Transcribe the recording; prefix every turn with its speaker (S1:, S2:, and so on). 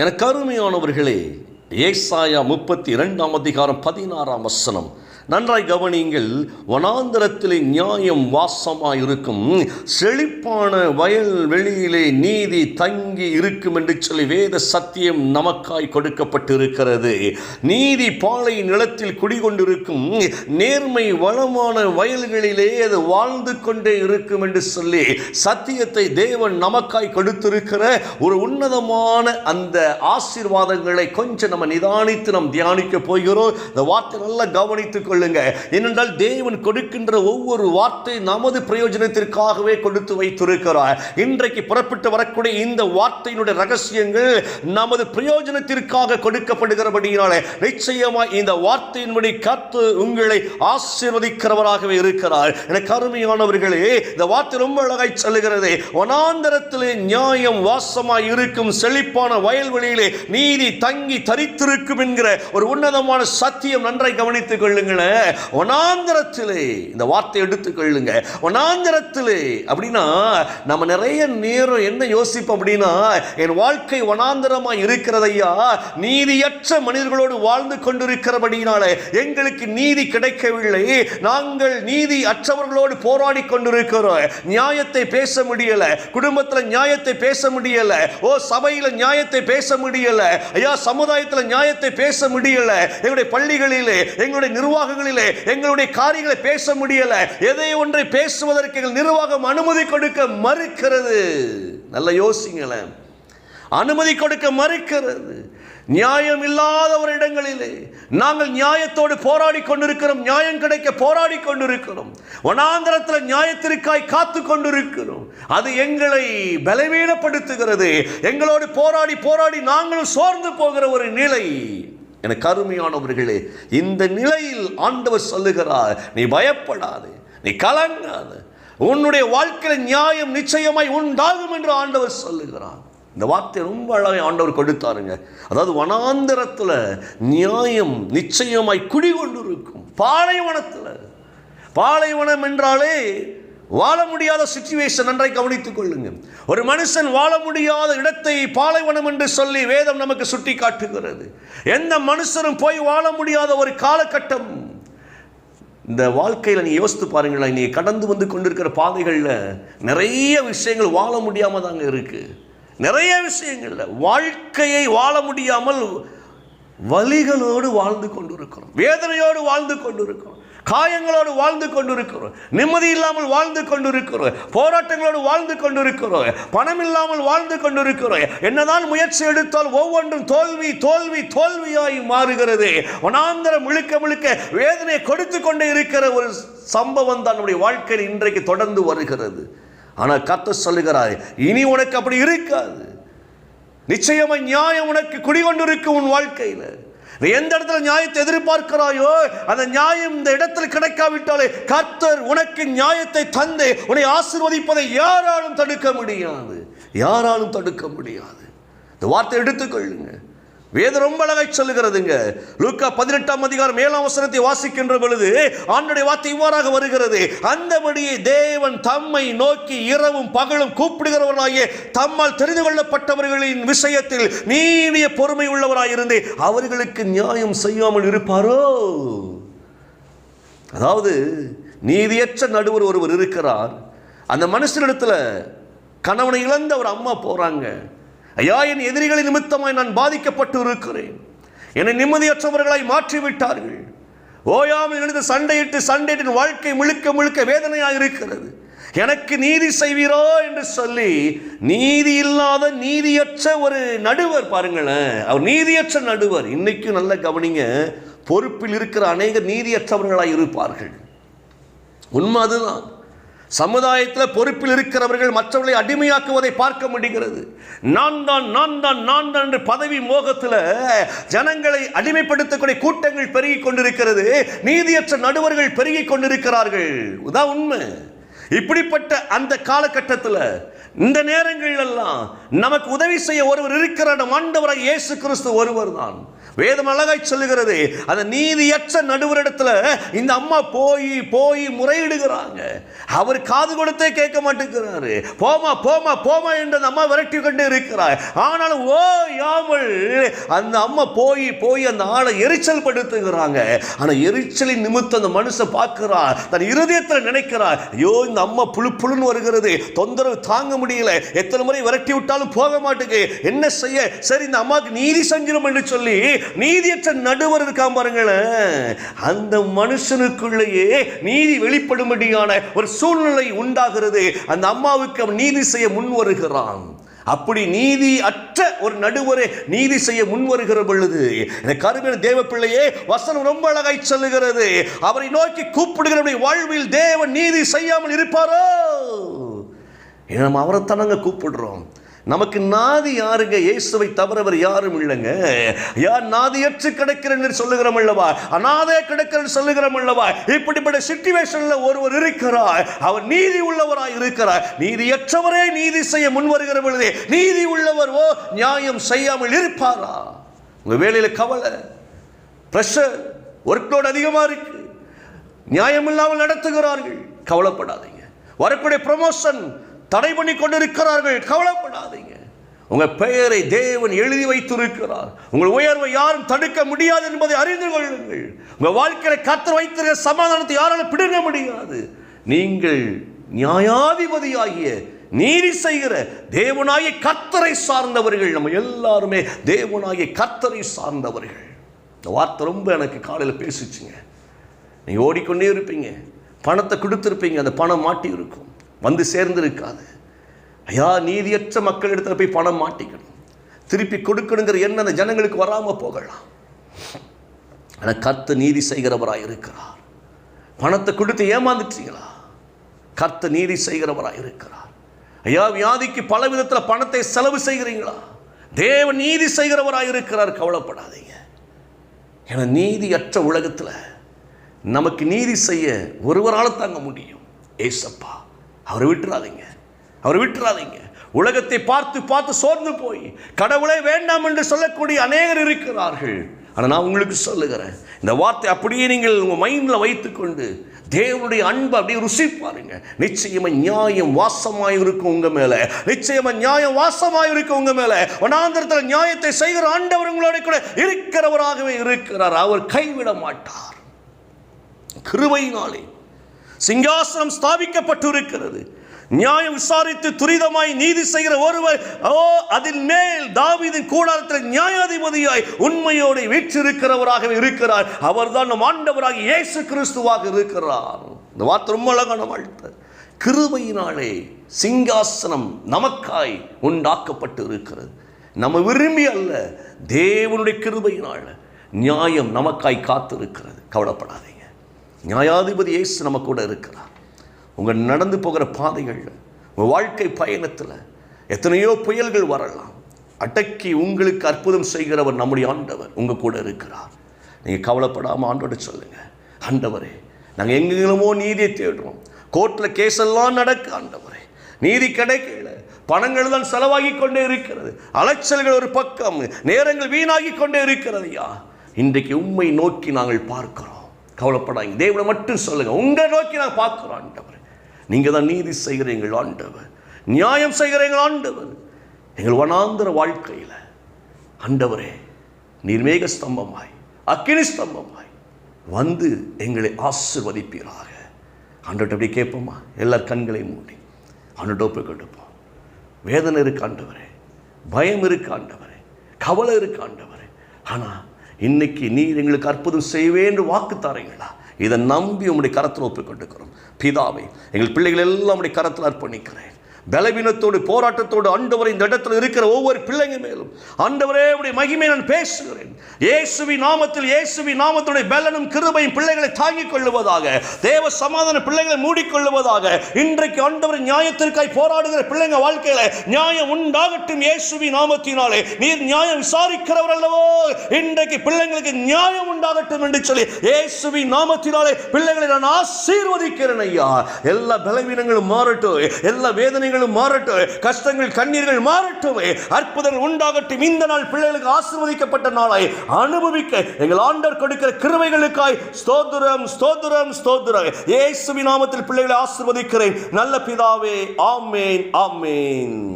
S1: என கருமையானவர்களே ஏசாயா முப்பத்தி இரண்டாம் அதிகாரம் பதினாறாம் வசனம் நன்றாய் கவனியுங்கள் வனாந்திரத்திலே நியாயம் வாசமாக இருக்கும் செழிப்பான வயல் வெளியிலே நீதி தங்கி இருக்கும் என்று சொல்லி வேத சத்தியம் நமக்காய் கொடுக்கப்பட்டிருக்கிறது நீதி பாலை நிலத்தில் குடிகொண்டிருக்கும் நேர்மை வளமான வயல்களிலே அது வாழ்ந்து கொண்டே இருக்கும் என்று சொல்லி சத்தியத்தை தேவன் நமக்காய் கொடுத்திருக்கிற ஒரு உன்னதமான அந்த ஆசீர்வாதங்களை கொஞ்சம் நம்ம நிதானித்து நாம் தியானிக்க போகிறோம் இந்த வார்த்தை நல்லா கவனித்துக் கொள்ளுங்க ஏனென்றால் தேவன் கொடுக்கின்ற ஒவ்வொரு வார்த்தை நமது பிரயோஜனத்திற்காகவே கொடுத்து வைத்திருக்கிறார் இன்றைக்கு புறப்பட்டு வரக்கூடிய இந்த வார்த்தையினுடைய ரகசியங்கள் நமது பிரயோஜனத்திற்காக கொடுக்கப்படுகிறபடியால நிச்சயமாய் இந்த வார்த்தையின்படி கத்து உங்களை ஆசீர்வதிக்கிறவராகவே இருக்கிறார் எனக்கு அருமையானவர்களே இந்த வார்த்தை ரொம்ப அழகாய் சொல்லுகிறது வனாந்தரத்திலே நியாயம் வாசமாய் இருக்கும் செழிப்பான வயல்வெளியிலே நீதி தங்கி தரித்திருக்கும் என்கிற ஒரு உன்னதமான சத்தியம் நன்றாய் கவனித்துக் கொள்ளுங்கள் ஒனாந்திரத்திலே இந்த வார்த்தை கொள்ளுங்க ஒனாந்திரத்திலே அப்படின்னா நம்ம நிறைய நேரம் என்ன யோசிப்போம் அப்படின்னா என் வாழ்க்கை ஒனாந்திரமா இருக்கிறதையா நீதியற்ற மனிதர்களோடு வாழ்ந்து கொண்டிருக்கிறபடினால எங்களுக்கு நீதி கிடைக்கவில்லை நாங்கள் நீதி அற்றவர்களோடு போராடி கொண்டிருக்கிறோம் நியாயத்தை பேச முடியல குடும்பத்தில் நியாயத்தை பேச முடியல ஓ சபையில் நியாயத்தை பேச முடியல ஐயா சமுதாயத்தில் நியாயத்தை பேச முடியல எங்களுடைய பள்ளிகளிலே எங்களுடைய நிர்வாக நிர்வாகங்களிலே எங்களுடைய காரியங்களை பேச முடியல எதை ஒன்றை பேசுவதற்கு எங்கள் நிர்வாகம் அனுமதி கொடுக்க மறுக்கிறது நல்ல யோசிங்களேன் அனுமதி கொடுக்க மறுக்கிறது நியாயம் இல்லாத ஒரு இடங்களிலே நாங்கள் நியாயத்தோடு போராடி கொண்டிருக்கிறோம் நியாயம் கிடைக்க போராடி கொண்டிருக்கிறோம் வனாந்திரத்தில் நியாயத்திற்காய் காத்து கொண்டிருக்கிறோம் அது எங்களை பலவீனப்படுத்துகிறது எங்களோடு போராடி போராடி நாங்களும் சோர்ந்து போகிற ஒரு நிலை என கருமையானவர்களே இந்த நிலையில் ஆண்டவர் சொல்லுகிறார் நீ பயப்படாது நீ கலங்காது உன்னுடைய வாழ்க்கையில் நியாயம் நிச்சயமாய் உண்டாகும் என்று ஆண்டவர் சொல்லுகிறார் இந்த வார்த்தை ரொம்ப அழகாக ஆண்டவர் கொடுத்தாருங்க அதாவது வனாந்திரத்தில் நியாயம் நிச்சயமாய் குடிகொண்டு இருக்கும் பாலைவனத்தில் பாலைவனம் என்றாலே வாழ முடியாத சுச்சுவேஷன் நன்றாய் கவனித்துக் கொள்ளுங்கள் ஒரு மனுஷன் வாழ முடியாத இடத்தை பாலைவனம் என்று சொல்லி வேதம் நமக்கு சுட்டி காட்டுகிறது எந்த மனுஷனும் போய் வாழ முடியாத ஒரு காலகட்டம் இந்த வாழ்க்கையில் நீங்கள் யோசித்து பாருங்களேன் நீ கடந்து வந்து கொண்டிருக்கிற பாதைகளில் நிறைய விஷயங்கள் வாழ முடியாமல் தாங்க இருக்குது நிறைய விஷயங்களில் வாழ்க்கையை வாழ முடியாமல் வலிகளோடு வாழ்ந்து கொண்டிருக்கிறோம் வேதனையோடு வாழ்ந்து கொண்டிருக்கிறோம் காயங்களோடு வாழ்ந்து கொண்டிருக்கிறோம் நிம்மதி இல்லாமல் வாழ்ந்து கொண்டிருக்கிறோம் போராட்டங்களோடு வாழ்ந்து கொண்டிருக்கிறோம் பணம் இல்லாமல் வாழ்ந்து கொண்டிருக்கிறோம் என்னதான் முயற்சி எடுத்தால் ஒவ்வொன்றும் தோல்வி தோல்வி தோல்வியாய் மாறுகிறது வனாந்தரம் முழுக்க முழுக்க வேதனை கொடுத்து கொண்டு இருக்கிற ஒரு சம்பவம் தான் நம்முடைய வாழ்க்கையில் இன்றைக்கு தொடர்ந்து வருகிறது ஆனால் கத்த சொல்லுகிறாய் இனி உனக்கு அப்படி இருக்காது நிச்சயமா நியாயம் உனக்கு குடிகொண்டிருக்கு உன் வாழ்க்கையில் நீ எந்த இடத்துல நியாயத்தை எதிர்பார்க்கிறாயோ அந்த நியாயம் இந்த இடத்தில் கிடைக்காவிட்டாலே கர்த்தர் உனக்கு நியாயத்தை தந்தே உன்னை ஆசிர்வதிப்பதை யாராலும் தடுக்க முடியாது யாராலும் தடுக்க முடியாது இந்த வார்த்தை எடுத்துக்கொள்ளுங்க வேதம் ரொம்ப அழகாய் சொல்லுகிறதுங்க லூக்கா பதினெட்டாம் அதிகாரம் ஏழாம் வசனத்தை வாசிக்கின்ற பொழுது ஆண்டுடைய வார்த்தை இவ்வாறாக வருகிறது அந்தபடியே தேவன் தம்மை நோக்கி இரவும் பகலும் கூப்பிடுகிறவர்களாகிய தம்மால் தெரிந்து கொள்ளப்பட்டவர்களின் விஷயத்தில் நீடிய பொறுமை உள்ளவராயிருந்து அவர்களுக்கு நியாயம் செய்யாமல் இருப்பாரோ அதாவது நீதியற்ற நடுவர் ஒருவர் இருக்கிறார் அந்த மனுஷனிடத்தில் கணவனை இழந்த ஒரு அம்மா போகிறாங்க ஐயா என் எதிரிகளின் நிமித்தமாய் நான் பாதிக்கப்பட்டு இருக்கிறேன் என்னை நிம்மதியற்றவர்களை மாற்றிவிட்டார்கள் ஓயாமல் எழுந்து சண்டையிட்டு சண்டையிட்டு வாழ்க்கை முழுக்க முழுக்க வேதனையாக இருக்கிறது எனக்கு நீதி செய்வீரோ என்று சொல்லி நீதி இல்லாத நீதியற்ற ஒரு நடுவர் பாருங்களேன் அவர் நீதியற்ற நடுவர் இன்னைக்கும் நல்ல கவனிங்க பொறுப்பில் இருக்கிற அநேக நீதியற்றவர்களாக இருப்பார்கள் உண்மை அதுதான் சமுதாயத்தில் பொறுப்பில் இருக்கிறவர்கள் மற்றவர்களை அடிமையாக்குவதை பார்க்க முடிகிறது நான் தான் நான் தான் நான் தான் என்று பதவி மோகத்தில் ஜனங்களை அடிமைப்படுத்தக்கூடிய கூட்டங்கள் பெருகி கொண்டிருக்கிறது நீதியற்ற நடுவர்கள் பெருகி கொண்டிருக்கிறார்கள் உதான் உண்மை இப்படிப்பட்ட அந்த காலகட்டத்தில் இந்த நேரங்கள் எல்லாம் நமக்கு உதவி செய்ய ஒருவர் இருக்கிற ஆண்டவராக இயேசு கிறிஸ்து ஒருவர் தான் வேதம் அழகாய் சொல்லுகிறது அந்த நீதியற்ற நடுவர் இடத்துல இந்த அம்மா போய் போய் முறையிடுகிறாங்க அவர் காது கொடுத்தே கேட்க மாட்டேங்கிறாரு போமா போமா போமா என்று அந்த அம்மா விரட்டி கொண்டு இருக்கிறார் ஆனாலும் ஓ யாமல் அந்த அம்மா போய் போய் அந்த ஆளை எரிச்சல் படுத்துகிறாங்க ஆனால் எரிச்சலின் நிமித்தம் அந்த மனுஷன் பார்க்கிறார் தன் இருதயத்தில் நினைக்கிறார் ஐயோ இந்த அம்மா புழு புழுன்னு வருகிறது தொந்தரவு தாங்க முடியல எத்தனை முறை விரட்டி விட்டாலும் போக மாட்டேங்குது என்ன செய்ய சரி இந்த அம்மாவுக்கு நீதி செஞ்சிடும் என்று சொல்லி நீதியற்ற நடுவர் இருக்கான் பாருங்களேன் அந்த மனுஷனுக்குள்ளேயே நீதி வெளிப்படும்படியான ஒரு சூழ்நிலை உண்டாகிறது அந்த அம்மாவுக்கு அவன் நீதி செய்ய முன் வருகிறான் அப்படி நீதி அற்ற ஒரு நடுவரை நீதி செய்ய முன் வருகிற பொழுது இந்த கருமையான தேவ பிள்ளையே வசனம் ரொம்ப அழகாய் சொல்லுகிறது அவரை நோக்கி கூப்பிடுகிற வாழ்வில் தேவன் நீதி செய்யாமல் இருப்பாரோ ஏன்னா நம்ம அவரை தானங்க கூப்பிடுறோம் நமக்கு நாதி யாருங்க இயேசுவை தவறவர் யாரும் இல்லைங்க யார் நாதியற்று கிடக்கிறேன்னு சொல்லுகிறோம் அல்லவா அநாதைய கிடக்கிறேன்னு சொல்லுகிறோம் அல்லவா இப்படிப்பட்ட சுச்சுவேஷனில் ஒருவர் இருக்கிறார் அவர் நீதி உள்ளவராய் இருக்கிறார் நீதியற்றவரே நீதி செய்ய முன்வருகிற பொழுது நீதி உள்ளவர் ஓ நியாயம் செய்யாமல் இருப்பாரா உங்கள் வேலையில் கவலை ப்ரெஷர் ஒர்க்லோடு அதிகமாக இருக்குது நியாயம் இல்லாமல் நடத்துகிறார்கள் கவலைப்படாதீங்க வரக்கூடிய ப்ரொமோஷன் தடை பண்ணி கொண்டிருக்கிறார்கள் கவலைப்படாதீங்க உங்கள் பெயரை தேவன் எழுதி வைத்திருக்கிறார் உங்கள் உயர்வை யாரும் தடுக்க முடியாது என்பதை அறிந்து கொள்ளுங்கள் உங்கள் வாழ்க்கையில் கத்து வைத்திருக்கிற சமாதானத்தை யாராலும் பிடுங்க முடியாது நீங்கள் நியாயாதிபதியாகிய நீதி செய்கிற தேவனாகிய கத்தரை சார்ந்தவர்கள் நம்ம எல்லாருமே தேவனாகிய கத்தரை சார்ந்தவர்கள் இந்த வார்த்தை ரொம்ப எனக்கு காலையில் பேசிச்சுங்க நீங்கள் ஓடிக்கொண்டே இருப்பீங்க பணத்தை கொடுத்துருப்பீங்க அந்த பணம் மாட்டி இருக்கும் வந்து சேர்ந்திருக்காது ஐயா நீதியற்ற மக்களிடத்தில் போய் பணம் மாட்டிக்கணும் திருப்பி கொடுக்கணுங்கிற எண்ணம் அந்த ஜனங்களுக்கு வராமல் போகலாம் ஆனால் கர்த்த நீதி செய்கிறவராக இருக்கிறார் பணத்தை கொடுத்து ஏமாந்துட்டீங்களா கர்த்த நீதி செய்கிறவராக இருக்கிறார் ஐயா வியாதிக்கு பல விதத்தில் பணத்தை செலவு செய்கிறீங்களா தேவ நீதி செய்கிறவராக இருக்கிறார் கவலைப்படாதீங்க ஏன்னா நீதியற்ற உலகத்தில் நமக்கு நீதி செய்ய ஒருவரால் தாங்க முடியும் ஏசப்பா அவரை விட்டுறாதீங்க அவரை விட்டுறாதீங்க உலகத்தை பார்த்து பார்த்து சோர்ந்து போய் கடவுளை வேண்டாம் என்று சொல்லக்கூடிய அநேகர் இருக்கிறார்கள் ஆனால் நான் உங்களுக்கு சொல்லுகிறேன் இந்த வார்த்தை அப்படியே நீங்கள் உங்கள் மைண்டில் வைத்துக்கொண்டு தேவனுடைய அன்பை அப்படியே ருசி பாருங்க நிச்சயமா நியாயம் வாசமாக இருக்கும் உங்க மேல நிச்சயமா நியாயம் வாசமாக இருக்கும் உங்க மேல வனாந்திரத்தில் நியாயத்தை செய்கிற ஆண்டவர் உங்களோட கூட இருக்கிறவராகவே இருக்கிறார் அவர் கைவிட மாட்டார் கிருவையினாலே சிங்காசனம் ஸ்தாபிக்கப்பட்டு இருக்கிறது நியாயம் விசாரித்து துரிதமாய் நீதி செய்கிற ஒருவர் ஓ அதில் மேல் தாவிதின் கூடாரத்தில் நியாயாதிபதியாய் உண்மையோடு வீற்றிருக்கிறவராக இருக்கிறார் அவர்தான் நம் ஆண்டவராக இயேசு கிறிஸ்துவாக இருக்கிறார் இந்த வார்த்தை ரொம்ப அழகான வாழ்த்து கிருபையினாலே சிங்காசனம் நமக்காய் உண்டாக்கப்பட்டு இருக்கிறது நம்ம விரும்பி அல்ல தேவனுடைய கிருபையினால் நியாயம் நமக்காய் காத்திருக்கிறது கவலைப்படாது நியாயாதிபதி இயேசு நம்ம கூட இருக்கிறார் உங்கள் நடந்து போகிற பாதைகளில் உங்கள் வாழ்க்கை பயணத்தில் எத்தனையோ புயல்கள் வரலாம் அடக்கி உங்களுக்கு அற்புதம் செய்கிறவர் நம்முடைய ஆண்டவர் உங்கள் கூட இருக்கிறார் நீங்கள் கவலைப்படாமல் ஆண்டோட சொல்லுங்கள் ஆண்டவரே நாங்கள் எங்கெங்கிலுமோ நீதியை தேடுறோம் கோர்ட்டில் கேஸெல்லாம் நடக்கு ஆண்டவரே நீதி கிடைக்கல பணங்கள் தான் செலவாகி கொண்டே இருக்கிறது அலைச்சல்கள் ஒரு பக்கம் நேரங்கள் வீணாகி கொண்டே இருக்கிறது ஐயா இன்றைக்கு உண்மை நோக்கி நாங்கள் பார்க்கிறோம் கவலைப்படாங்க தேவனை மட்டும் சொல்லுங்கள் உங்களை நோக்கி நான் பார்க்குறோம் ஆண்டவர் நீங்கள் தான் நீதி செய்கிறீங்கள் ஆண்டவர் நியாயம் செய்கிறீங்கள் ஆண்டவர் எங்கள் வனாந்திர வாழ்க்கையில் ஆண்டவரே நீர் மேக ஸ்தம்பமாய் அக்கினி ஸ்தம்பமாய் வந்து எங்களை ஆசிர்வதிப்பீராக ஆண்டோட்ட அப்படி கேட்போமா எல்லார் கண்களையும் மூடி ஆண்டோப்பை கொடுப்போம் வேதனை இருக்காண்டவரே பயம் இருக்காண்டவரே கவலை இருக்காண்டவரே ஆனால் இன்னைக்கு நீர் எங்களுக்கு அற்புதம் செய்வேன் வாக்கு தாரீங்களா இதை நம்பி உங்களுடைய கரத்தில் ஒப்புக்கொண்டுக்கிறோம் பிதாவை எங்கள் பிள்ளைகள் எல்லாம் உடைய கரத்தில் அர்ப்பணிக்கிறேன் பலவீனத்தோடு போராட்டத்தோடு அண்டவரை இந்த இடத்தில் இருக்கிற ஒவ்வொரு பிள்ளைங்க மேலும் ஆண்டவரே உடைய மகிமை நான் பேசுகிறேன் இயேசுவி நாமத்தில் இயேசுவி நாமத்துடைய பலனும் கிருபையும் பிள்ளைகளை தாங்கிக் கொள்ளுவதாக தேவ சமாதான பிள்ளைகளை மூடிக்கொள்ளுவதாக இன்றைக்கு ஆண்டவர் நியாயத்திற்காய் போராடுகிற பிள்ளைங்க வாழ்க்கையில நியாயம் உண்டாகட்டும் இயேசுவி நாமத்தினாலே நீர் நியாயம் விசாரிக்கிறவர் அல்லவோ இன்றைக்கு பிள்ளைங்களுக்கு நியாயம் உண்டாகட்டும் என்று சொல்லி இயேசுவி நாமத்தினாலே பிள்ளைகளை நான் ஆசீர்வதிக்கிறேன் ஐயா எல்லா பலவீனங்களும் மாறட்டும் எல்லா வேதனைகளும் கண்ணீர்களும் மாறட்டும் கஷ்டங்கள் கண்ணீர்கள் மாறட்டும் அற்புதங்கள் உண்டாகட்டும் இந்த நாள் பிள்ளைகளுக்கு ஆசிர்வதிக்கப்பட்ட நாளை அனுபவிக்க எங்கள் ஆண்டர் கொடுக்கிற கிருமைகளுக்காய் ஸ்தோதுரம் ஸ்தோதுரம் ஸ்தோதுர ஏசுவி நாமத்தில் பிள்ளைகளை ஆசிர்வதிக்கிறேன் நல்ல பிதாவே ஆமேன் ஆமேன்